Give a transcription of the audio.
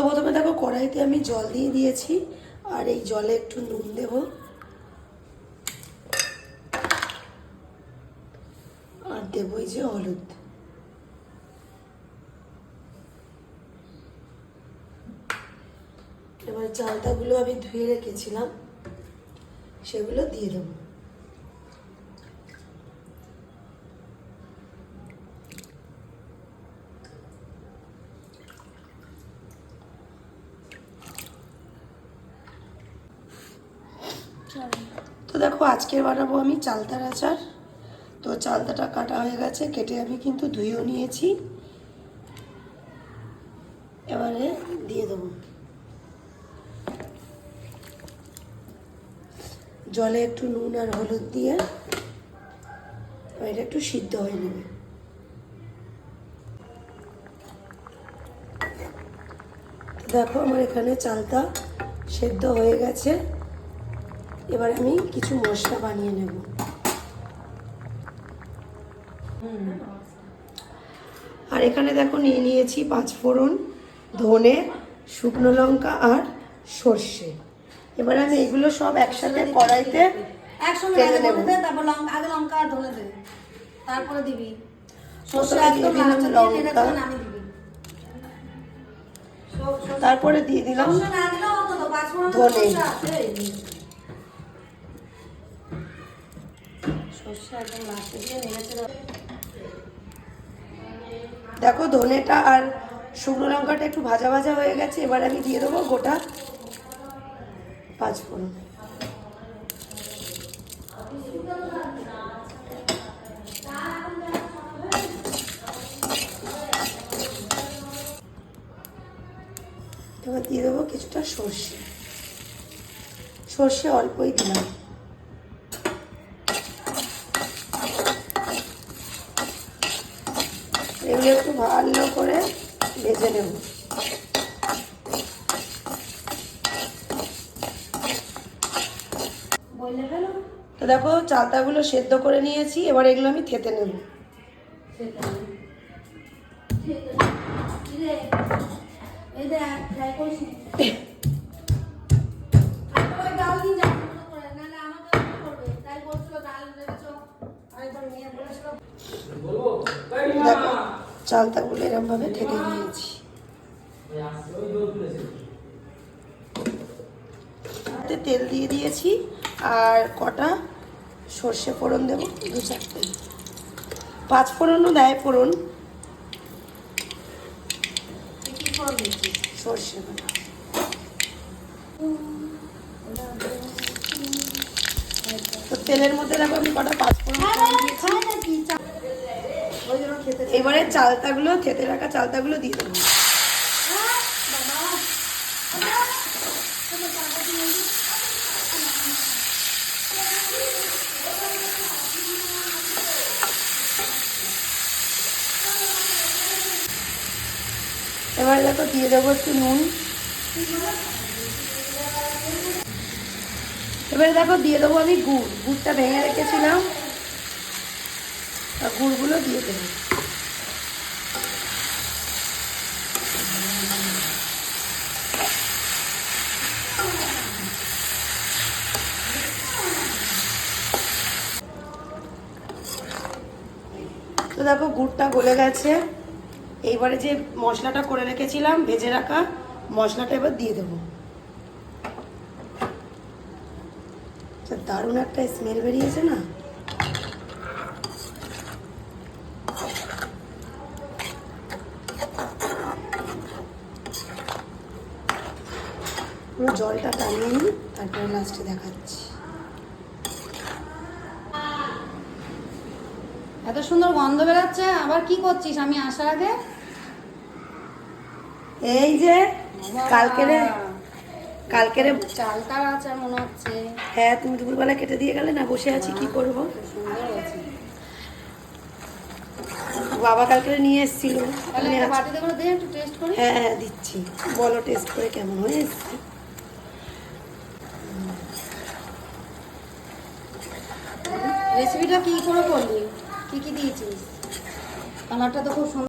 তো প্রথমে দেখো কড়াইতে আমি জল দিয়ে দিয়েছি, আর এই জলে একটু নুন দেব। আর দেবো এই যে হলুদ। এবার চালটাগুলো আমি ধুয়ে রেখেছিলাম, সেগুলো দিয়ে দেবো তো দেখো, আজকের বানাবো আমি চালতার আচার। তো চালতাটা কাটা হয়ে গেছে, কেটে আমি কিন্তু ধুয়েও নিয়েছি। এবারে দিয়ে দেবো। জলে একটু নুন আর হলুদ দিয়ে এটা একটু সিদ্ধ হয়ে নেবে। দেখো, আমার এখানে চালটা সেদ্ধ হয়ে গেছে। এবার আমি কিছু মশলা বানিয়ে নেব। আর এখানে দেখো নিয়ে নিয়েছি পাঁচ ফোড়ন ধনে শুকনো লঙ্কা আর সর্ষে। এবার আমি এগুলো সব একসাথে কড়াইতে একসঙ্গে। ধনে তারপর লঙ্কা আগে লঙ্কা আর ধনে দে। তারপরে দিবি। প্রথমে দিয়ে একদম দেখো ধনেটা আর শুকনো লঙ্কাটা একটু ভাজা ভাজা হয়ে গেছে, এবার আমি দিয়ে দেবো গোটা পাঁচ ফোড়ন এবার দিয়ে দেবো কিছুটা সর্ষে। সর্ষে অল্পই দিলাম। এগুলো একটু ভালো করে ভেজে নেব। তো দেখো চালতাগুলো সেদ্ধ করে নিয়েছি এবার এগুলো আমি থেতে নেব। এই দেখ চালতাগুলো এরকমভাবে থেতে নিয়েছি তেল দিয়ে দিয়েছি আর কটা সর্ষে ফোড়ন দেবো দু চারটে পাঁচ ফোড়নও দেয় ফোড়ন? সর্ষে বাটা। তো তেলের মধ্যে দেখো আমি কটা পাঁচ ফোড়ন খায় দিয়ে দিয়েছি। এবারে চালতাগুলো থেতে রাখা চালতাগুলো দিয়ে দেবো। এবারে দেখো দিয়ে দেবো একটু নুন। এবারে দেখো দিয়ে দেবো আমি গুড়। গুড়টা ভেঙে রেখেছিলাম। আর গুড়গুলো দিয়ে দেবো। তো দেখো গুড়টা গলে গেছে। এইবারে যে মশলাটা করে রেখেছিলাম, ভেজে রাখা মশলাটা এবার দিয়ে দেবো। দারুণ একটা স্মেল বেরিয়েছে না? পুরো জলটা টানিয়ে নিই তারপরে লাস্টে দেখাচ্ছি। এত সুন্দর গন্ধ বেরোচ্ছে আবার কি করছিস? আমি আসার আগে? এই যে কালকেরে কালকেরে চালতার আচার মনে হচ্ছে। হ্যাঁ তুমি দুপুরবেলা কেটে দিয়ে গেলে না বসে আছি কি করব? সুন্দর হয়েছে। বাবা কালকে নিয়ে এসেছিল। হ্যাঁ হ্যাঁ দিচ্ছি। বলো টেস্ট করে কেমন হয়ে এসছে রেসিপিটা কি করে করলি? কি কি দিয়েছিস? কালারটা তো খুব সুন্দর।